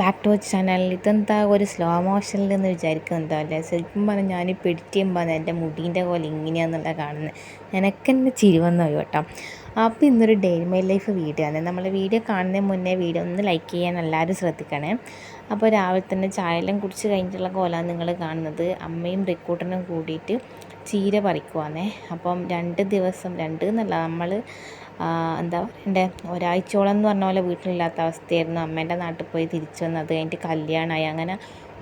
Back to channel ഇതെന്താ ഒരു slow മോഷനിൽ എന്ന് വിചാരിക്കുന്നുണ്ടോ അല്ലേ? ശരിക്കും പറഞ്ഞാൽ ഞാൻ എഡിറ്റ് ചെയ്യുമ്പോൾ എന്റെ മുടീന്റെ പോലെ ഇങ്ങനെയാണെന്നുള്ള കാണുന്നത് എനക്കെന്നെ ചിരി വന്നു പോയി കേട്ടോ. അപ്പോൾ ഇന്നൊരു ഡെയിലി മൈ ലൈഫ് വീഡിയോ ആണ്. നമ്മൾ വീഡിയോ കാണുന്നതിന് മുന്നേ വീഡിയോ ഒന്ന് ലൈക്ക് ചെയ്യാൻ എല്ലാവരും ശ്രദ്ധിക്കണേ. അപ്പോൾ രാവിലെ തന്നെ ചായയെല്ലാം കുടിച്ച് കഴിഞ്ഞിട്ടുള്ള കോലാണ് നിങ്ങൾ കാണുന്നത്. അമ്മയും റിക്കൂട്ടനും കൂടിയിട്ട് ചീര പറിക്കുവാന്നേ. അപ്പം രണ്ട് ദിവസം രണ്ട് എന്നല്ല നമ്മൾ എന്താ പറയണ്ടേ ഒരാഴ്ചയോളം എന്ന് പറഞ്ഞ പോലെ വീട്ടിലില്ലാത്ത അവസ്ഥയായിരുന്നു. അമ്മേന്റെ നാട്ടിൽ പോയി തിരിച്ചു വന്ന് അത് കഴിഞ്ഞിട്ട് കല്യാണമായി. അങ്ങനെ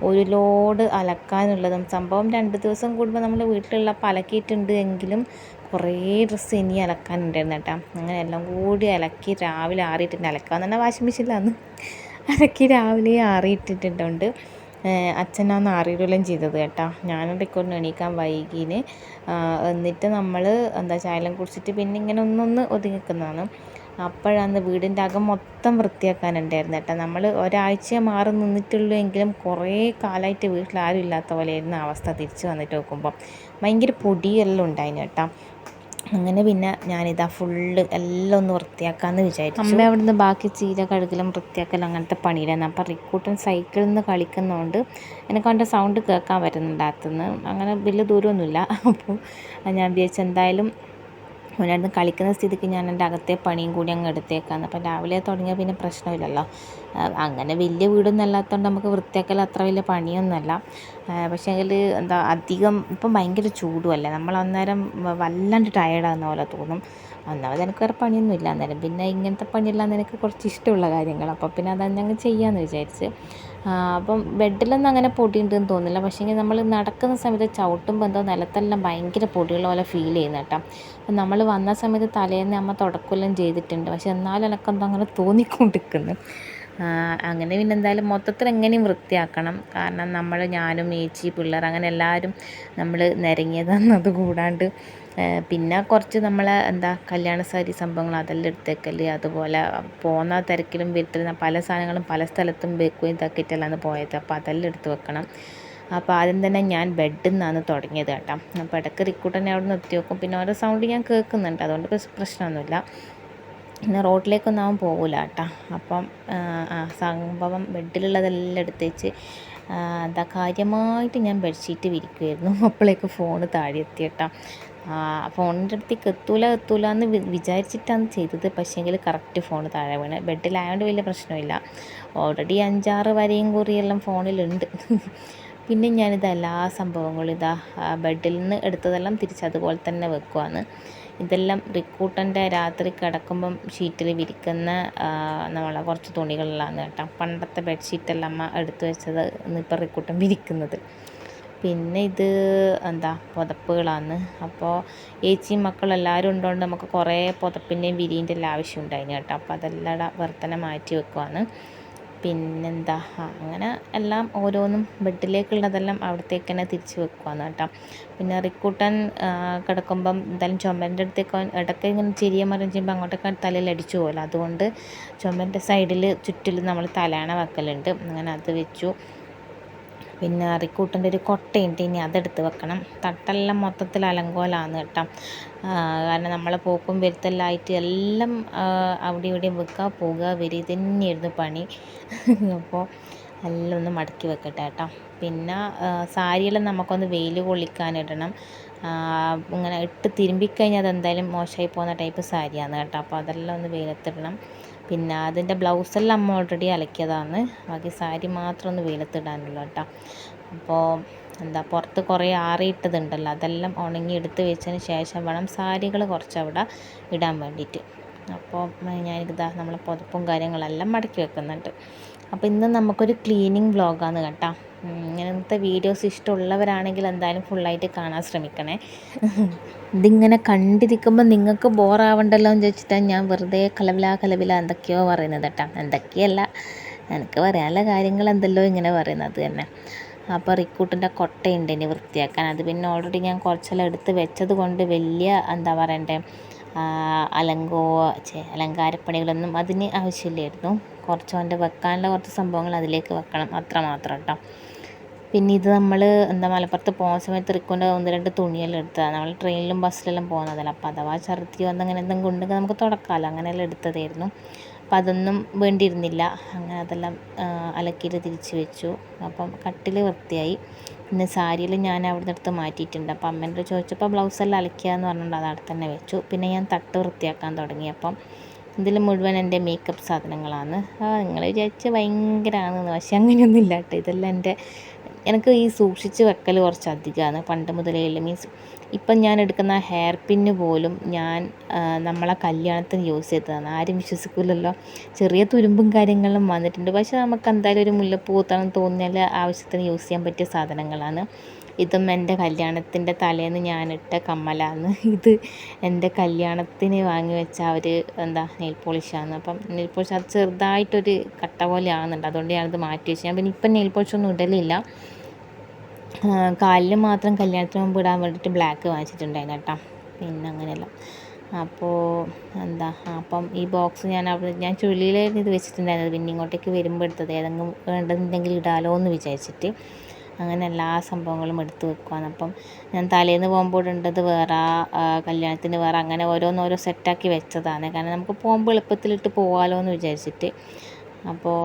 ഒരു ലോഡ് അലക്കാനുള്ളതും സംഭവം രണ്ട് ദിവസം കൂടുമ്പോൾ നമ്മൾ വീട്ടിലുള്ള അലക്കിയിട്ടുണ്ട് എങ്കിലും കുറേ ഡ്രസ്സ് ഇനി അലക്കാനുണ്ടായിരുന്നു കേട്ടോ. അങ്ങനെ എല്ലാം കൂടി അലക്കി രാവിലെ ആറിയിട്ടുണ്ട്. അലക്കാൻ തന്നെ വാഷിംഗ് മെഷീനിലാണ് അലക്കി രാവിലെ ആറിയിട്ടിട്ടുണ്ട്. അച്ഛനാണ് ആറിയിടുകയും ചെയ്തത് കേട്ടോ. ഞാനും റിക്കോർഡിന് എണീക്കാൻ വൈകീന്. എന്നിട്ട് നമ്മൾ എന്താ ചായലം കുടിച്ചിട്ട് പിന്നെ ഇങ്ങനെ ഒന്നൊന്ന് ഒതുങ്ങി നിൽക്കുന്നതാണ് അപ്പോഴാണ് വീടിന്റെ അകം മൊത്തം വൃത്തിയാക്കാനുണ്ടായിരുന്നു കേട്ടോ. നമ്മൾ ഒരാഴ്ച മാറി നിന്നിട്ടുള്ളൂ എങ്കിലും കുറേ കാലമായിട്ട് വീട്ടിൽ ആരും ഇല്ലാത്ത പോലെയായിരുന്നു അവസ്ഥ തിരിച്ച് വന്നിട്ട് നോക്കുമ്പോൾ ഭയങ്കര പൊടിയെല്ലാം ഉണ്ടായിരുന്നു കേട്ടോ. അങ്ങനെ പിന്നെ ഞാനിതാ ഫുള്ള് എല്ലാം ഒന്ന് വൃത്തിയാക്കാമെന്ന് വിചാരിച്ചു. അമ്മ അവിടെ നിന്ന് ബാക്കി ചീര കഴുകലും വൃത്തിയാക്കലും അങ്ങനത്തെ പണിയിലാണ് അപ്പം റിക്കൂട്ടൻ സൈക്കിളിൽ നിന്ന് കളിക്കുന്നതുകൊണ്ട് എനിക്ക് അവന്റെ സൗണ്ട് കേൾക്കാൻ പറ്റുന്നുണ്ട് അകത്തുനിന്ന്. അങ്ങനെ വലിയ ദൂരമൊന്നുമില്ല. അപ്പോൾ ഞാൻ വിചാരിച്ചു എന്തായാലും അവനവിടുന്ന് കളിക്കുന്ന സ്ഥിതിക്ക് ഞാൻ എന്റെ അകത്തെ പണിയും കൂടി അങ്ങ് എടുത്തേക്കാന്ന്. അപ്പം രാവിലെ തുടങ്ങിയാൽ പിന്നെ പ്രശ്നമില്ലല്ലോ. അങ്ങനെ വലിയ വീടൊന്നും അല്ലാത്തതുകൊണ്ട് നമുക്ക് വൃത്തിയാക്കൽ അത്ര വലിയ പണിയൊന്നുമല്ല. പക്ഷേ എങ്കിൽ എന്താ അധികം ഇപ്പം ഭയങ്കര ചൂടുമല്ലേ. നമ്മൾ അന്നേരം വല്ലാണ്ട് ടയേർഡാകുന്ന പോലെ തോന്നും. ഒന്നാമത് എനിക്ക് വേറെ പണിയൊന്നും ഇല്ല അന്നേരം പിന്നെ ഇങ്ങനത്തെ പണിയെല്ലാം എനിക്ക് കുറച്ച് ഇഷ്ടമുള്ള കാര്യങ്ങൾ അപ്പോൾ പിന്നെ അത് ഞങ്ങൾ ചെയ്യാമെന്ന് വിചാരിച്ച് അപ്പം ബെഡിലൊന്നും അങ്ങനെ പൊടിയുണ്ടെന്ന് തോന്നില്ല പക്ഷേ നമ്മൾ നടക്കുന്ന സമയത്ത് ചവിട്ടുമ്പോൾ എന്തോ നിലത്തെല്ലാം ഭയങ്കര പൊടിയുള്ള പോലെ ഫീൽ ചെയ്യുന്ന കേട്ടോ. അപ്പം നമ്മൾ വന്ന സമയത്ത് തലേന്ന് അമ്മ തുടക്കമെല്ലാം ചെയ്തിട്ടുണ്ട്. പക്ഷെ എന്നാലും എനക്കെന്തോ അങ്ങനെ തോന്നിക്കൊണ്ടിരിക്കുന്നു. അങ്ങനെ പിന്നെ എന്തായാലും മൊത്തത്തിൽ എങ്ങനെയും വൃത്തിയാക്കണം. കാരണം നമ്മൾ ഞാനും ഏച്ചി പിള്ളേർ അങ്ങനെ എല്ലാവരും നമ്മൾ നിരങ്ങിയതെന്നത് കൂടാണ്ട് പിന്നെ കുറച്ച് നമ്മൾ എന്താ കല്യാണ സാരി സംഭവങ്ങൾ അതെല്ലാം എടുത്തേക്കൽ അതുപോലെ പോകുന്ന തിരക്കിലും വീട്ടിൽ പല സാധനങ്ങളും പല സ്ഥലത്തും വെക്കുകയും ഇതാക്കിയിട്ടല്ലാന്ന് പോയത്. അപ്പോൾ അതെല്ലാം എടുത്ത് വെക്കണം. അപ്പോൾ ആദ്യം തന്നെ ഞാൻ ബെഡിൽ നിന്നാണ് തുടങ്ങിയത് കേട്ടോ. അപ്പോൾ ഇടയ്ക്ക് റിക്കൂട്ടനെ അവിടെ നിർത്തി വെക്കും. പിന്നെ ഓരോ സൗണ്ട് ഞാൻ കേൾക്കുന്നുണ്ട്. അതുകൊണ്ട് പ്രശ്നമൊന്നുമില്ല. പിന്നെ റോഡിലേക്കൊന്നും അവൻ പോകില്ല കേട്ടോ. അപ്പം സംഭവം ബെഡിലുള്ളതെല്ലാം എടുത്തേച്ച് എന്താ കാര്യമായിട്ട് ഞാൻ ബെഡ്ഷീറ്റ് വിരിക്കുമായിരുന്നു അപ്പോഴേക്ക് ഫോണ് താഴെ എത്തി കേട്ടോ. ഫോണിന്റെ അടുത്തേക്ക് എത്തൂല എത്തൂല എന്ന് വിചാരിച്ചിട്ടാണ് ചെയ്തത്. പക്ഷേങ്കിൽ കറക്റ്റ് ഫോൺ താഴെ വീണ്. ബെഡിലായതുകൊണ്ട് വലിയ പ്രശ്നമില്ല ഓൾറെഡി അഞ്ചാറ് വരെയും കുറിയെല്ലാം ഫോണിലുണ്ട്. പിന്നെ ഞാനിത് എല്ലാ സംഭവങ്ങളും ഇതാ ബെഡിൽ നിന്ന് എടുത്തതെല്ലാം തിരിച്ച് അതുപോലെ തന്നെ വെക്കുവാണ് ഇതെല്ലാം റിക്കൂട്ടന്റെ രാത്രി കിടക്കുമ്പം ഷീറ്റിൽ വിരിക്കുന്ന നമ്മളെ കുറച്ച് തുണികളിലാണ് കേട്ടോ. പണ്ടത്തെ ബെഡ്ഷീറ്റെല്ലാം അമ്മ എടുത്തു വെച്ചത് ഇന്നിപ്പോൾ റിക്കൂട്ടൻ വിരിക്കുന്നത്. പിന്നെ ഇത് എന്താ പുതപ്പുകളാണ് അപ്പോൾ ഏച്ചിയും മക്കളെല്ലാവരും ഉണ്ടോണ്ട് നമുക്ക് കുറേ പുതപ്പിന്റെയും വിരിന്റെ എല്ലാം ആവശ്യം ഉണ്ടായിരുന്നു കേട്ടോ. അപ്പോൾ അതെല്ലാം വെറുതെ മാറ്റി വെക്കുവാണ്. പിന്നെന്താ അങ്ങനെ എല്ലാം ഓരോന്നും ബെഡിലേക്കുള്ളതെല്ലാം അവിടത്തേക്ക് തന്നെ തിരിച്ച് വെക്കുവാണ് കേട്ടോ. പിന്നെ റിക്കൂട്ടൻ കിടക്കുമ്പം എന്തായാലും ചുമരിന്റെ അടുത്തേക്ക് ഇടയ്ക്ക് ഇങ്ങനെ ചെരിയ മരം ചെയ്യുമ്പോൾ അങ്ങോട്ടൊക്കെ തലയിൽ അടിച്ചു പോകുമല്ലോ അതുകൊണ്ട് ചുമരിന്റെ സൈഡിൽ ചുറ്റിലും നമ്മൾ തലയണ വെക്കലുണ്ട്. അങ്ങനെ അത് വെച്ചു. പിന്നെ അറിക്കൂട്ടന്റെ ഒരു കൊട്ടയുണ്ട് ഇനി അതെടുത്ത് വെക്കണം. തട്ടെല്ലാം മൊത്തത്തിൽ അലങ്കോലാണ് കേട്ടോ. കാരണം നമ്മളെ പോക്കും വരുത്തെല്ലാമായിട്ട് എല്ലാം അവിടെ ഇവിടെയും വെക്കുക പോകുക വരിക തന്നെയായിരുന്നു പണി. അപ്പോൾ എല്ലാം ഒന്ന് മടക്കി വെക്കട്ടെ കേട്ടോ. പിന്നെ സാരിയെല്ലാം നമുക്കൊന്ന് വെയിൽ കൊള്ളിക്കാനിടണം. ഇങ്ങനെ ഇട്ട് തിരുമ്പിക്കഴിഞ്ഞാൽ അതെന്തായാലും മോശമായി പോകുന്ന ടൈപ്പ് സാരിയാണ് കേട്ടോ. അപ്പോൾ അതെല്ലാം ഒന്ന് വെയിലത്തിടണം. പിന്നെ അതിന്റെ ബ്ലൗസെല്ലാം അമ്മ ഓൾറെഡി അലക്കിയതാണ്. ബാക്കി സാരി മാത്രം ഒന്ന് വെയിലത്തിടാനുള്ളൂ കേട്ടോ. അപ്പോൾ എന്താ പുറത്ത് കുറേ ആറിയിട്ടതുണ്ടല്ലോ അതെല്ലാം ഉണങ്ങി എടുത്ത് വെച്ചതിന് ശേഷം വേണം സാരികൾ കുറച്ച് അവിടെ ഇടാൻ വേണ്ടിയിട്ട്. അപ്പോൾ ഞാനിതാ നമ്മളെ പുതപ്പും കാര്യങ്ങളെല്ലാം മടക്കി വെക്കുന്നുണ്ട്. അപ്പോൾ ഇന്ന് നമുക്കൊരു ക്ലീനിങ് വ്ളോഗാണ് കേട്ടോ. ഇങ്ങനത്തെ വീഡിയോസ് ഇഷ്ടമുള്ളവരാണെങ്കിൽ എന്തായാലും ഫുള്ളായിട്ട് കാണാൻ ശ്രമിക്കണേ. ഇതിങ്ങനെ കണ്ടിരിക്കുമ്പോൾ നിങ്ങൾക്ക് ബോറാവണ്ടല്ലോ എന്ന് ചോദിച്ചിട്ടാണ് ഞാൻ വെറുതെ കലവില കലവില എന്തൊക്കെയോ പറയുന്നത് കേട്ടോ. എന്തൊക്കെയല്ല എനിക്ക് പറയാനുള്ള കാര്യങ്ങൾ എന്തല്ലോ ഇങ്ങനെ പറയുന്നത് തന്നെ. അപ്പോൾ റിക്കൂട്ടിന്റെ കൊട്ടയുണ്ട് ഇനി വൃത്തിയാക്കാൻ. അത് പിന്നെ ഓൾറെഡി ഞാൻ കുറച്ചെല്ലാം എടുത്ത് വെച്ചത് കൊണ്ട് വലിയ എന്താ പറയണ്ടേ അലങ്കോ അലങ്കാരപ്പണികളൊന്നും അതിന് ആവശ്യമില്ലായിരുന്നു. കുറച്ച് അവന്റെ വെക്കാനുള്ള കുറച്ച് സംഭവങ്ങൾ അതിലേക്ക് വെക്കണം. അത്ര മാത്രം കേട്ടോ പിന്നെ ഇത് നമ്മൾ എന്താ മലപ്പുറത്ത് പോകുന്ന സമയത്ത് ഇറക്കൊണ്ട് ഒന്ന് രണ്ട് തുണിയെല്ലാം എടുത്തതാണ് നമ്മൾ ട്രെയിനിലും ബസ്സിലെല്ലാം പോകുന്നതല്ല. അപ്പോൾ അഥവാ ഛർദിയോ അങ്ങനെ എന്തെങ്കിലും ഉണ്ടെങ്കിൽ നമുക്ക് തുടക്കാമല്ലോ അങ്ങനെയെല്ലാം എടുത്തതായിരുന്നു. അപ്പം അതൊന്നും വേണ്ടിയിരുന്നില്ല. അങ്ങനെ അതെല്ലാം അലക്കിയിട്ട് തിരിച്ച് വെച്ചു. അപ്പം കട്ടിൽ വൃത്തിയായി. പിന്നെ സാരിയിൽ ഞാൻ അവിടെ എടുത്ത് മാറ്റിയിട്ടുണ്ട്. അപ്പം അമ്മേന്റെ ചോദിച്ചപ്പോൾ ബ്ലൗസെല്ലാം അലക്കുക എന്ന് പറഞ്ഞുകൊണ്ട് അത് അവിടെ തന്നെ വെച്ചു. പിന്നെ ഞാൻ തട്ട് വൃത്തിയാക്കാൻ തുടങ്ങി. അപ്പം ഇതിൽ മുഴുവൻ എന്റെ മേക്കപ്പ് സാധനങ്ങളാണ്. നിങ്ങൾ വിചാരിച്ച് ഭയങ്കരമാണെന്ന് പക്ഷെ അങ്ങനെയൊന്നും ഇല്ല കേട്ടോ. ഇതെല്ലാം എന്റെ എനിക്ക് ഈ സൂക്ഷിച്ച് വെക്കൽ കുറച്ച് അധികമാണ് പണ്ട് മുതലേ മീൻസ് ഇപ്പം ഞാൻ എടുക്കുന്ന ഹെയർ പിന്ന് പോലും ഞാൻ നമ്മളെ കല്യാണത്തിന് യൂസ് ചെയ്തതാണ്. ആരും വിശ്വസിക്കില്ലല്ലോ ചെറിയ തുരുമ്പും കാര്യങ്ങളും വന്നിട്ടുണ്ട്. പക്ഷേ നമുക്ക് എന്തായാലും ഒരു മുല്ലപ്പൂ കുത്തണം തോന്നിയാൽ ആവശ്യത്തിന് യൂസ് ചെയ്യാൻ പറ്റിയ സാധനങ്ങളാണ്. ഇതും എന്റെ കല്യാണത്തിന്റെ തലേന്ന് ഞാനിട്ട കമ്മലാണ് ഇത് എന്റെ കല്യാണത്തിന് വാങ്ങി വെച്ച ആ ഒരു എന്താ നെയിൽ പോളിഷാണ് അപ്പം നെയിൽ പോളിഷ് അത് ചെറുതായിട്ടൊരു കട്ട പോലെ ആകുന്നുണ്ട് അതുകൊണ്ട് ഞാനത് മാറ്റി വെച്ചു. ഞാൻ പിന്നെ ഇപ്പം നെയിൽ പോളിഷൊന്നും ഇടലില്ല. കാലിൽ മാത്രം കല്യാണത്തിന് മുമ്പ് ഇടാൻ വേണ്ടിയിട്ട് ബ്ലാക്ക് വാങ്ങിച്ചിട്ടുണ്ടായിരുന്നു കേട്ടോ. പിന്നെ അങ്ങനെയല്ല. അപ്പോൾ എന്താ അപ്പം ഈ ബോക്സ് ഞാൻ അവിടെ ഞാൻ ചുള്ളിയിലായിരുന്നു ഇത് വെച്ചിട്ടുണ്ടായിരുന്നത്. പിന്നെ ഇങ്ങോട്ടേക്ക് വരുമ്പോൾ എടുത്തത്. ഏതെങ്കിലും വേണ്ടതുണ്ടെങ്കിൽ ഇടാലോ എന്ന് വിചാരിച്ചിട്ട്. അങ്ങനെ എല്ലാ സംഭവങ്ങളും എടുത്തു വെക്കുവാണ്. അപ്പം ഞാൻ തലേന്ന് പോകുമ്പോൾ ഇടേണ്ടത് വേറെ കല്യാണത്തിന് വേറെ അങ്ങനെ ഓരോന്നോരോ സെറ്റാക്കി വെച്ചതാണ്. കാരണം നമുക്ക് പോകുമ്പോൾ എളുപ്പത്തിലിട്ട് പോകാമല്ലോ എന്ന് വിചാരിച്ചിട്ട്. അപ്പോൾ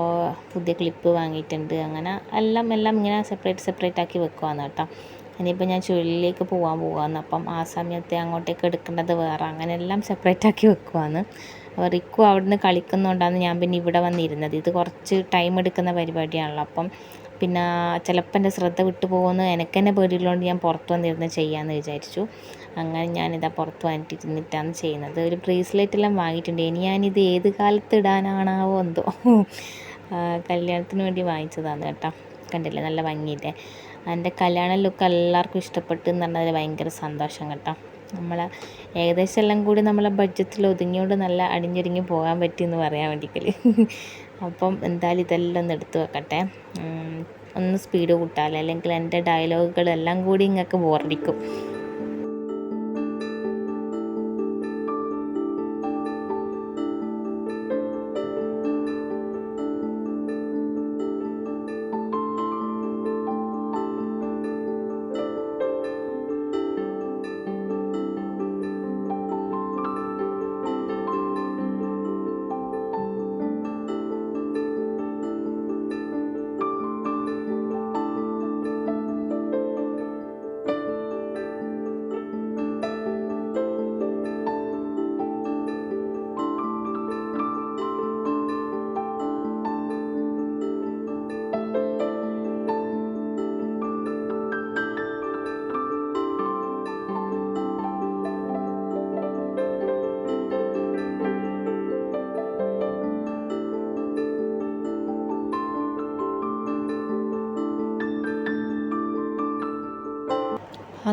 പുതിയ ക്ലിപ്പ് വാങ്ങിയിട്ടുണ്ട്. അങ്ങനെ എല്ലാം എല്ലാം ഇങ്ങനെ സെപ്പറേറ്റ് സെപ്പറേറ്റ് ആക്കി വെക്കുവാണ് കേട്ടോ. ഇനിയിപ്പോൾ ഞാൻ ചുഴലിലേക്ക് പോകാൻ പോവാന്ന് അപ്പം ആ സമയത്ത് അങ്ങോട്ടേക്ക് എടുക്കേണ്ടത് വേറെ അങ്ങനെ എല്ലാം സെപ്പറേറ്റ് ആക്കി വെക്കുവാണ്. അപ്പോൾ റിക്കു അവിടുന്ന് കളിക്കുന്നതുകൊണ്ടാണ് ഞാൻ പിന്നെ ഇവിടെ വന്നിരുന്നത്. ഇത് കുറച്ച് ടൈം എടുക്കുന്ന പരിപാടിയാണല്ലോ. അപ്പം പിന്നെ ചിലപ്പോൾ എന്റെ ശ്രദ്ധ വിട്ടു പോകുമെന്ന് എനിക്ക് തന്നെ പേടിയുള്ളതുകൊണ്ട് ഞാൻ പുറത്ത് വന്നിരുന്ന് ചെയ്യാമെന്ന് വിചാരിച്ചു. അങ്ങനെ ഞാനിതാ പുറത്ത് വന്നിട്ടിരുന്നിട്ടാണ് ചെയ്യുന്നത്. ഒരു ബ്രേസ്ലെറ്റ് എല്ലാം വാങ്ങിയിട്ടുണ്ട്. ഇനി ഞാനിത് ഏത് കാലത്ത് ഇടാനാണാവോ എന്തോ. കല്യാണത്തിന് വേണ്ടി വാങ്ങിച്ചതാണ് കേട്ടോ. കണ്ടില്ലേ? നല്ല ഭംഗിയില്ലേ? എന്റെ കല്യാണ ലുക്ക് എല്ലാവർക്കും ഇഷ്ടപ്പെട്ടു എന്ന് പറഞ്ഞാൽ ഭയങ്കര സന്തോഷം കേട്ടോ. നമ്മൾ ഏകദേശം എല്ലാം കൂടി നമ്മളെ ബഡ്ജറ്റിൽ ഒതുങ്ങിയോണ്ട് നല്ല അടിഞ്ഞൊരുങ്ങി പോകാൻ പറ്റിയെന്ന് പറയാൻ വേണ്ടിക്കൽ. അപ്പം എന്തായാലും ഇതെല്ലാം ഒന്ന് എടുത്തു വെക്കട്ടെ. ഒന്ന് സ്പീഡ് കൂട്ടാലോ അല്ലെങ്കിൽ എന്റെ ഡയലോഗുകളെല്ലാം കൂടി ഇങ്ങക്ക് ബോറടിക്കും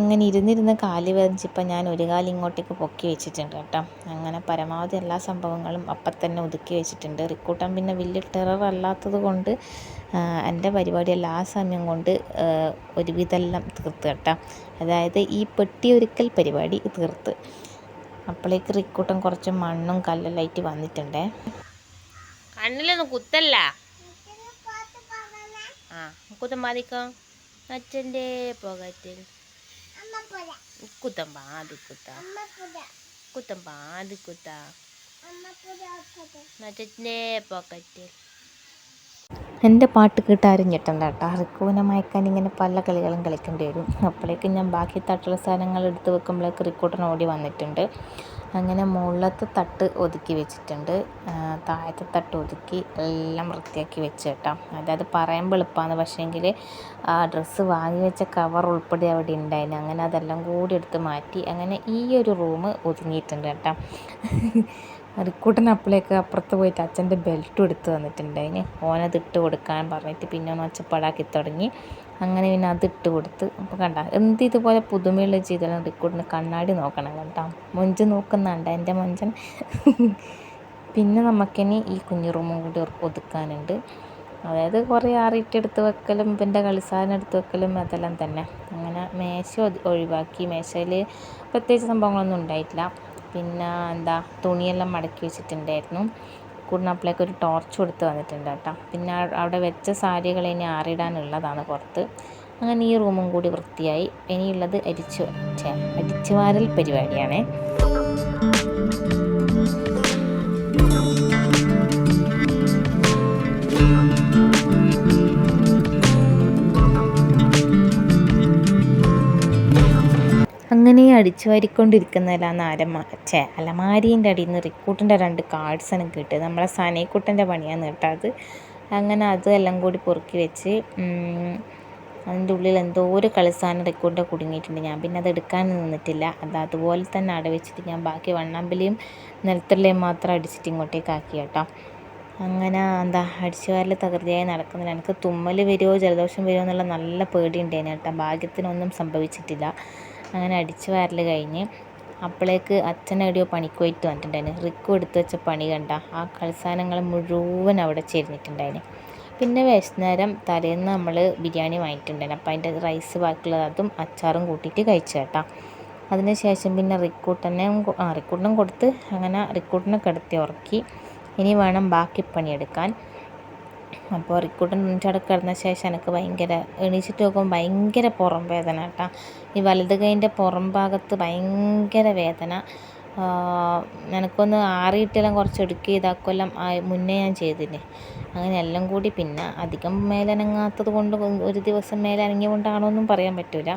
അങ്ങനെ ഇരുന്നിരുന്ന് കാൽ വേദനിച്ചപ്പോൾ ഞാൻ ഒരു കാൽ ഇങ്ങോട്ടേക്ക് പൊക്കി വെച്ചിട്ടുണ്ട് കേട്ടോ. അങ്ങനെ പരമാവധി എല്ലാ സംഭവങ്ങളും അപ്പം തന്നെ ഒതുക്കി വെച്ചിട്ടുണ്ട്. റിക്കൂട്ടൻ പിന്നെ വലിയ ടെറർ അല്ലാത്തത് കൊണ്ട് എന്റെ പരിപാടി ആ സമയം കൊണ്ട് ഒരുവിധമെല്ലാം തീർത്ത് കേട്ടോ. അതായത് ഈ പെട്ടി ഒരുക്കൽ പരിപാടി തീർത്ത്. അപ്പോഴേക്ക് റിക്കൂട്ടം കുറച്ച് മണ്ണും കല്ലെല്ലായിട്ട് വന്നിട്ടുണ്ടേ. കണ്ണിലൊന്നും കുത്തല്ല. ആ കുത്തം ബാധിക്കാം അച്ഛന്റെ പോകറ്റിൽ. കുത്തം ബാതി കുത്ത കുത്തം ബാതി കുത്ത അച്ഛന്റെ പോക്കറ്റിൽ എന്റെ പാട്ട് കേട്ട് ആരും റിക്കോനെ കേട്ടോ മയക്കാൻ ഇങ്ങനെ പല കളികളും കളിക്കേണ്ടി വരും. അപ്പോഴേക്കും ഞാൻ ബാക്കി തട്ടുള്ള സാധനങ്ങൾ എടുത്ത് വെക്കുമ്പോഴേക്ക് റിക്കോട്ടൻ ഓടി വന്നിട്ടുണ്ട്. അങ്ങനെ മുകളിലത്തെ തട്ട് ഒതുക്കി വെച്ചിട്ടുണ്ട്. താഴത്തെ തട്ട് ഒതുക്കി എല്ലാം വൃത്തിയാക്കി വെച്ച് കേട്ടോ. അതായത് പറയുമ്പോൾ എളുപ്പമാണ്. പക്ഷേങ്കിൽ ആ ഡ്രസ്സ് വാങ്ങി വെച്ച കവർ ഉൾപ്പെടെ അവിടെ ഉണ്ടായിരുന്നു അങ്ങനെ അതെല്ലാം കൂടി എടുത്ത് മാറ്റി അങ്ങനെ ഈ ഒരു റൂം ഒതുങ്ങിയിട്ടുണ്ട് കേട്ടോ. റിക്കൂട്ടൻ അപ്പളേക്ക് അപ്പുറത്ത് പോയിട്ട് അച്ഛന്റെ ബെൽറ്റും എടുത്ത് തന്നിട്ടുണ്ടായിന്. ഓനത് ഇട്ട് കൊടുക്കാൻ പറഞ്ഞിട്ട് പിന്നെ ഒന്ന് ഒച്ചപ്പാടാക്കി തുടങ്ങി. അങ്ങനെ പിന്നെ അത് ഇട്ട് കൊടുത്ത് അപ്പോൾ കണ്ട എന്ത് ഇതുപോലെ പുതുമയുള്ള ചെയ്താലും റിക്കോർഡിന് കണ്ണാടി നോക്കണം കേട്ടോ. മൊഞ്ച് നോക്കുന്നുണ്ട് എന്റെ മൊഞ്ചൻ. പിന്നെ നമുക്കിനി ഈ കുഞ്ഞു റൂമും കൂടി ഒതുക്കാനുണ്ട്. അതായത് കുറേ ആറിയിട്ട് എടുത്ത് വെക്കലും ഇപ്പന്റെ കളിസാധനം എടുത്ത് വെക്കലും അതെല്ലാം തന്നെ. അങ്ങനെ മേശ ഒഴിവാക്കി. മേശയിൽ പ്രത്യേകിച്ച് സംഭവങ്ങളൊന്നും ഉണ്ടായിട്ടില്ല. പിന്നെ എന്താ തുണിയെല്ലാം മടക്കി വെച്ചിട്ടുണ്ടായിരുന്നു. കൂടുന്നപ്പോഴേക്ക് ഒരു ടോർച്ച് കൊടുത്ത് വന്നിട്ടുണ്ട് കേട്ടോ. പിന്നെ അവിടെ വെച്ച സാരികൾ ഇനി ആറിടാനുള്ളതാണ് പുറത്ത്. അങ്ങനെ ഈ റൂമും കൂടി വൃത്തിയായി. ഇനിയുള്ളത് അരിച്ചു അരിച്ചുവാരൽ പരിപാടിയാണേ. അങ്ങനെ അടിച്ചു വാരിക്കൊണ്ടിരിക്കുന്നതിലാണ് നാരമ്മ ചേ അലമാരീന്റെ അടിയിൽ നിന്ന് റിക്കൂട്ടിന്റെ രണ്ട് കാർഡ്സാണ് കിട്ടിയത്. നമ്മളെ സനേക്കുട്ടന്റെ പണിയാണ് കേട്ടോ അത്. അങ്ങനെ അതെല്ലാം കൂടി പൊറുക്കി വെച്ച് അതിന്റെ ഉള്ളിൽ എന്തോ ഒരു കളിസാധനം റിക്കൂട്ടിന്റെ കുടുങ്ങിയിട്ടുണ്ട്. ഞാൻ പിന്നെ അത് എടുക്കാൻ നിന്നിട്ടില്ല. അത് അതുപോലെ തന്നെ അവിടെ വെച്ചിട്ട് ഞാൻ ബാക്കി വണ്ണാമ്പലിയും നിലത്തുള്ളിയും മാത്രം അടിച്ചിട്ട് ഇങ്ങോട്ടേക്ക് ആക്കി കേട്ടോ. അങ്ങനെ എന്താ അടിച്ചുവാരിൽ തകൃതിയായി നടക്കുന്നില്ല. എനിക്ക് തുമ്മൽ വരുമോ ജലദോഷം വരുമോ എന്നുള്ള നല്ല പേടി ഉണ്ടായിരുന്നു കേട്ടോ. ഭാഗ്യത്തിനൊന്നും സംഭവിച്ചിട്ടില്ല. അങ്ങനെ അടിച്ച് വാരൽ കഴിഞ്ഞ് അപ്പോഴേക്ക് അച്ഛൻ എവിടെയോ പണിക്ക് പോയിട്ട് വന്നിട്ടുണ്ടായിരുന്നു റിക്കു എടുത്ത് വെച്ച പണി കണ്ട. ആ കളിസാധനങ്ങൾ മുഴുവൻ അവിടെ ചെരിഞ്ഞിട്ടുണ്ടായിരുന്നു പിന്നെ വൈകുന്നേരം തലേന്ന് നമ്മൾ ബിരിയാണി വാങ്ങിയിട്ടുണ്ടായിരുന്നു അപ്പോൾ അതിന്റെ റൈസ് ബാക്കിയുള്ളത് അതും അച്ചാറും കൂട്ടിയിട്ട് കഴിച്ചു കേട്ടോ. അതിന് ശേഷം പിന്നെ റിക്കൂട്ടനെ ആ റിക്കൂട്ടനും കൊടുത്ത് അങ്ങനെ റിക്കൂട്ടനെ കിടത്തി ഉറക്കി. ഇനി വേണം ബാക്കി പണിയെടുക്കാൻ. അപ്പോൾ റിക്കൂട്ടൻ എണീച്ചവിടെ കിടന്ന ശേഷം എനിക്ക് ഭയങ്കര എണീച്ചിട്ട് നോക്കുമ്പോൾ ഭയങ്കര പുറം വേദന കേട്ടോ. ഈ വലത് കൈന്റെ പുറം ഭാഗത്ത് ഭയങ്കര വേദന. എനിക്കൊന്ന് ആറിയിട്ടെല്ലാം കുറച്ച് എടുക്കുക ഇതാക്കൊല്ലം മുന്നേ ഞാൻ ചെയ്തില്ലേ. അങ്ങനെ എല്ലാം കൂടി പിന്നെ അധികം മേലനങ്ങാത്തത് കൊണ്ട് ഒരു ദിവസം മേലനങ്ങിയ കൊണ്ടാണോ എന്നും പറയാൻ പറ്റില്ല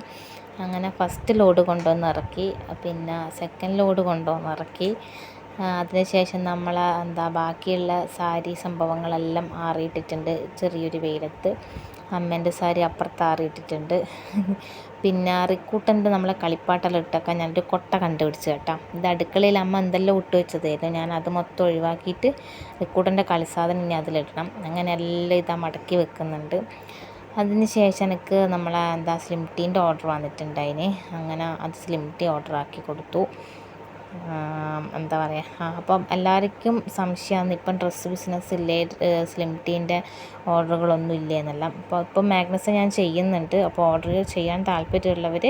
അങ്ങനെ ഫസ്റ്റ് ലോഡ് കൊണ്ടുവന്ന് ഇറക്കി പിന്നെ സെക്കൻഡ് ലോഡ് കൊണ്ടുവന്ന് ഇറക്കി. അതിനുശേഷം നമ്മൾ എന്താ ബാക്കിയുള്ള സാരി സംഭവങ്ങളെല്ലാം ആറിയിട്ടിട്ടുണ്ട് ചെറിയൊരു വെയിലത്ത്. അമ്മേന്റെ സാരി അപ്പുറത്ത് ആറിയിട്ടിട്ടുണ്ട്. പിന്നെ റിക്കൂട്ടന്റെ നമ്മളെ കളിപ്പാട്ടെല്ലാം ഇട്ടേക്കാം ഞാനൊരു കൊട്ട കണ്ടുപിടിച്ച് കേട്ടോ. ഇത് അടുക്കളയിൽ അമ്മ എന്തെല്ലാം ഇട്ട് വെച്ചതായിരുന്നു. ഞാൻ അത് മൊത്തം ഒഴിവാക്കിയിട്ട് റിക്കൂട്ടന്റെ കളിസാധനം ഇനി അതിലിടണം. അങ്ങനെ എല്ലാം ഇതാ മടക്കി വെക്കുന്നുണ്ട്. അതിന് ശേഷം എനിക്ക് നമ്മളെ എന്താ സ്ലിം ടീന്റെ ഓർഡർ വന്നിട്ടുണ്ടായിന്. അങ്ങനെ അത് സ്ലിം ടീ ഓർഡർ ആക്കി കൊടുത്തു. എന്താ പറയുക അപ്പം എല്ലാവർക്കും സംശയമാണ് ഇപ്പം ഡ്രസ്സ് ബിസിനസ് ഇല്ലേ സ്ലിം ടീന്റെ ഓർഡറുകളൊന്നും ഇല്ലേ എന്നല്ല. അപ്പോൾ ഇപ്പം മാഗ്നസ് ഞാൻ ചെയ്യുന്നുണ്ട് അപ്പോൾ ഓർഡർ ചെയ്യാൻ താല്പര്യമുള്ളവർ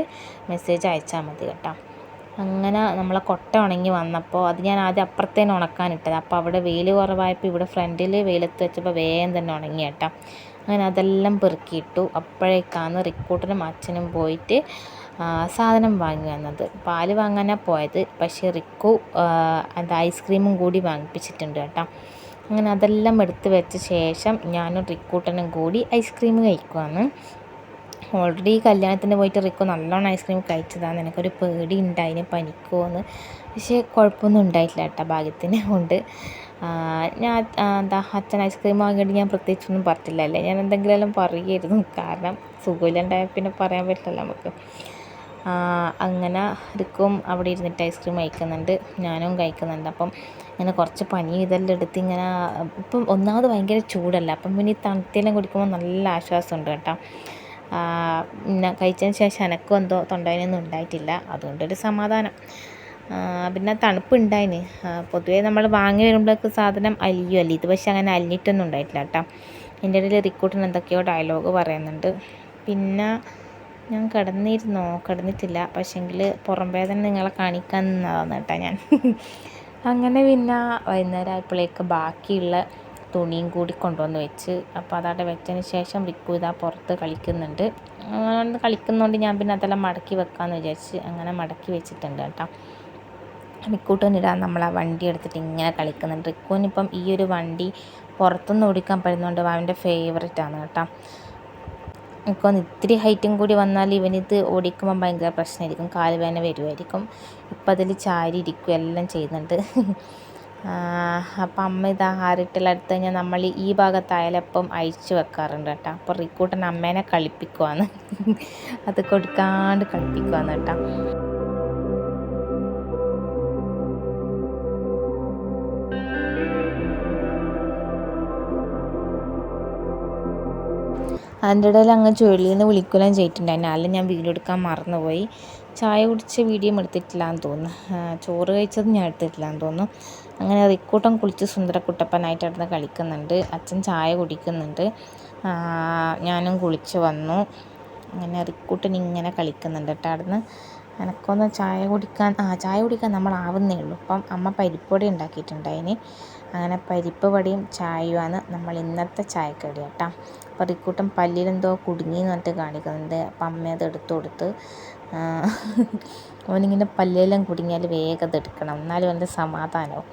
മെസ്സേജ് അയച്ചാൽ മതി കേട്ടോ. അങ്ങനെ നമ്മളെ കൊട്ട ഉണങ്ങി വന്നപ്പോൾ അത് ഞാൻ ആദ്യം അപ്പുറത്തേന് ഉണക്കാനിട്ടത് അപ്പോൾ അവിടെ വെയിൽ കുറവായപ്പോൾ ഇവിടെ ഫ്രണ്ടിൽ വെയിലത്ത് വെച്ചപ്പോൾ വേഗം തന്നെ ഉണങ്ങി കേട്ടോ. അങ്ങനെ അതെല്ലാം പെറുക്കിയിട്ടു അപ്പോഴേക്കാണ് റിക്കൂട്ടനും അച്ഛനും പോയിട്ട് സാധനം വാങ്ങി വന്നത്. പാൽ വാങ്ങാനാണ് പോയത്. പക്ഷേ റിക്കു അത് ഐസ്ക്രീമും കൂടി വാങ്ങിപ്പിച്ചിട്ടുണ്ട് കേട്ടോ. അങ്ങനെ അതെല്ലാം എടുത്ത് വെച്ച ശേഷം ഞാനും റിക്കൂട്ടനും കൂടി ഐസ്ക്രീം കഴിക്കുവാണ്. ഓൾറെഡി കല്യാണത്തിന് പോയിട്ട് റിക്കു നല്ലോണം ഐസ്ക്രീം കഴിച്ചതാണ്. എനിക്കൊരു പേടി ഉണ്ടായിന് പനിക്കുമെന്ന് പക്ഷേ കുഴപ്പമൊന്നും ഉണ്ടായിട്ടില്ല കേട്ടോ ഭാഗ്യത്തിന്. കൊണ്ട് ഞാൻ എന്താ അച്ഛൻ ഐസ്ക്രീം വാങ്ങിയിട്ട് ഞാൻ പ്രത്യേകിച്ചൊന്നും പറഞ്ഞില്ല അല്ലേ ഞാൻ എന്തെങ്കിലും എല്ലാം പറയുമായിരുന്നു. കാരണം സുഖമില്ലാണ്ടായ പിന്നെ പറയാൻ പറ്റില്ല നമുക്ക്. അങ്ങനെ ഇരിക്കും അവിടെ ഇരുന്നിട്ട് ഐസ്ക്രീം കഴിക്കുന്നുണ്ട്. ഞാനും കഴിക്കുന്നുണ്ട്. അപ്പം ഇങ്ങനെ കുറച്ച് പനി ഇതെല്ലാം എടുത്ത് ഇങ്ങനെ ഇപ്പം ഒന്നാമത് ഭയങ്കര ചൂടല്ല? അപ്പം പിന്നെ ഈ തണുത്തെല്ലാം കുടിക്കുമ്പോൾ നല്ല ആശ്വാസമുണ്ട് കേട്ടോ. പിന്നെ കഴിച്ചതിന് ശേഷം എനക്കും എന്തോ തൊണ്ടയിനൊന്നും ഉണ്ടായിട്ടില്ല. അതുകൊണ്ടൊരു സമാധാനം. പിന്നെ തണുപ്പ് ഉണ്ടായിന് പൊതുവേ നമ്മൾ വാങ്ങി വരുമ്പോഴേക്ക് സാധനം അലിയുമല്ലേ ഇത് പക്ഷേ അങ്ങനെ അലിഞ്ഞിട്ടൊന്നും ഉണ്ടായിട്ടില്ല കേട്ടോ. എന്റെ ഇടയിൽ റിക്കൂട്ടിന് എന്തൊക്കെയോ ഡയലോഗ് പറയുന്നുണ്ട്. പിന്നെ ഞാൻ കിടന്നിരുന്നോ? കിടന്നിട്ടില്ല. പക്ഷേങ്കിൽ പുറം വേദന നിങ്ങളെ കാണിക്കാൻ നിന്നതാണ് കേട്ടോ ഞാൻ. അങ്ങനെ പിന്നെ വൈകുന്നേരം ആയപ്പോഴേക്ക് ബാക്കിയുള്ള തുണിയും കൂടി കൊണ്ടുവന്ന് വെച്ച്. അപ്പോൾ അതവിടെ വെച്ചതിന് ശേഷം റിക്കു ഇതാ പുറത്ത് കളിക്കുന്നുണ്ട്. അങ്ങനെ കളിക്കുന്നതുകൊണ്ട് ഞാൻ പിന്നെ അതെല്ലാം മടക്കി വെക്കാമെന്ന് വിചാരിച്ച് അങ്ങനെ മടക്കി വെച്ചിട്ടുണ്ട് കേട്ടോ. റിക്കൂട്ടനിടാൻ നമ്മൾ ആ വണ്ടി എടുത്തിട്ട് ഇങ്ങനെ കളിക്കുന്നുണ്ട്. റിക്കുവിനിപ്പം ഈ ഒരു വണ്ടി പുറത്തുനിന്ന് ഓടിക്കാൻ പറ്റുന്നതുകൊണ്ട് അവന്റെ ഫേവറേറ്റ് ആണ് കേട്ടോ. എനിക്കൊന്ന് ഇത്തിരി ഹൈറ്റും കൂടി വന്നാൽ ഇവനിത് ഓടിക്കുമ്പോൾ ഭയങ്കര പ്രശ്നമായിരിക്കും. കാൽ വരുമായിരിക്കും. ഇപ്പം അതിൽ ചാരി ഇരിക്കും എല്ലാം ചെയ്യുന്നുണ്ട്. അപ്പം അമ്മ ഇത് ആറിട്ടെല്ലാം എടുത്ത് കഴിഞ്ഞാൽ നമ്മൾ ഈ ഭാഗത്തായാലപ്പം അഴിച്ചു വെക്കാറുണ്ട് കേട്ടോ. അപ്പോൾ റിക്കൂട്ടൻ അമ്മേനെ കളിപ്പിക്കുവാന്ന് അത് കൊടുക്കാണ്ട് കളിപ്പിക്കുവാന്ന് കേട്ടോ. അതിന്റെ ഇടയിൽ അങ്ങ് ചുഴലിയിൽ നിന്ന് വിളിക്കുകയും ചെയ്തിട്ടുണ്ടായിരുന്നു. അല്ലെങ്കിൽ ഞാൻ വീഡിയോ എടുക്കാൻ മറന്നുപോയി. ചായ കുടിച്ച വീഡിയോ എടുത്തിട്ടില്ല എന്ന് തോന്നുന്നു. ചോറ് കഴിച്ചത് ഞാൻ എടുത്തിട്ടില്ല എന്ന് തോന്നുന്നു. അങ്ങനെ റിക്കൂട്ടം കുളിച്ച് സുന്ദര കുട്ടപ്പനായിട്ട് അവിടുന്ന് കളിക്കുന്നുണ്ട്. അച്ഛൻ ചായ കുടിക്കുന്നുണ്ട്. ഞാനും കുളിച്ച് വന്നു. അങ്ങനെ റിക്കൂട്ടൻ ഇങ്ങനെ കളിക്കുന്നുണ്ട് കേട്ടോ അവിടുന്ന്. എനക്കൊന്ന് ചായ കുടിക്കാൻ ആ ചായ കുടിക്കാൻ നമ്മളാവുന്നേ ഉള്ളൂ. അപ്പം അമ്മ പരിപ്പൊടി ഉണ്ടാക്കിയിട്ടുണ്ടായിന്. അങ്ങനെ പരിപ്പ് വടിയും ചായയുമാണ് നമ്മൾ ഇന്നത്തെ ചായക്കടി കേട്ടോ. അപ്പോൾ റിക്കൂട്ടൻ പല്ലിലെന്തോ കുടുങ്ങി എന്ന് പറഞ്ഞിട്ട് കാണിക്കുന്നുണ്ട്. അപ്പം അമ്മ അത് എടുത്തു കൊടുത്ത് അവനിങ്ങനെ പല്ലിലെല്ലാം കുടുങ്ങിയാൽ വേഗം അത് എടുക്കണം. എന്നാലും അവന്റെ സമാധാനവും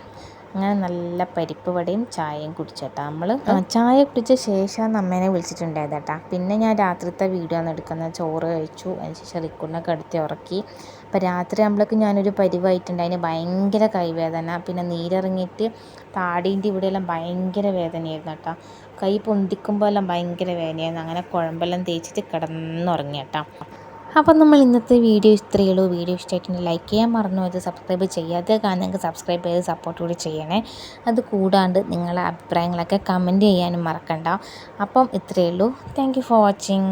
അങ്ങനെ നല്ല പരിപ്പ് വടയും ചായയും കുടിച്ചേട്ടാ. നമ്മൾ ചായ കുടിച്ച ശേഷം അമ്മേനെ വിളിച്ചിട്ടുണ്ടായത് കേട്ടാ പിന്നെ ഞാൻ രാത്രിത്തെ വീഡിയോ ആണ് എടുക്കുന്നത് ചോറ് കഴിച്ചു. അതിന് ശേഷം റിക്കുണ്ണൊക്കെ എടുത്ത് ഉറക്കി. അപ്പോൾ രാത്രി ആകുമ്പോഴേക്കും ഞാനൊരു പരിവായിട്ടുണ്ട്. അതിന് ഭയങ്കര കൈവേദന. പിന്നെ നീരിറങ്ങിയിട്ട് താടീന്റെ ഇവിടെയെല്ലാം ഭയങ്കര വേദനയായിരുന്നു കേട്ടോ. കൈ പൊന്തിക്കുമ്പോൾ എല്ലാം ഭയങ്കര വേദനയായിരുന്നു. അങ്ങനെ കുഴമ്പെല്ലാം തേച്ചിട്ട് കിടന്നുറങ്ങി കേട്ടോ അപ്പം നമ്മൾ ഇന്നത്തെ വീഡിയോ ഇത്രയേ ഉള്ളൂ. വീഡിയോ ഇഷ്ടമായിട്ട് ലൈക്ക് ചെയ്യാൻ മറന്നു. അത് സബ്സ്ക്രൈബ് ചെയ്യാതെ കാണുന്നെങ്കിൽ സബ്സ്ക്രൈബ് ചെയ്ത് സപ്പോർട്ട് കൂടി ചെയ്യണേ. അത് കൂടാണ്ട് നിങ്ങളുടെ അഭിപ്രായങ്ങളൊക്കെ കമന്റ് ചെയ്യാനും മറക്കണ്ട. അപ്പം ഇത്രയേ ഉള്ളൂ. Thank for watching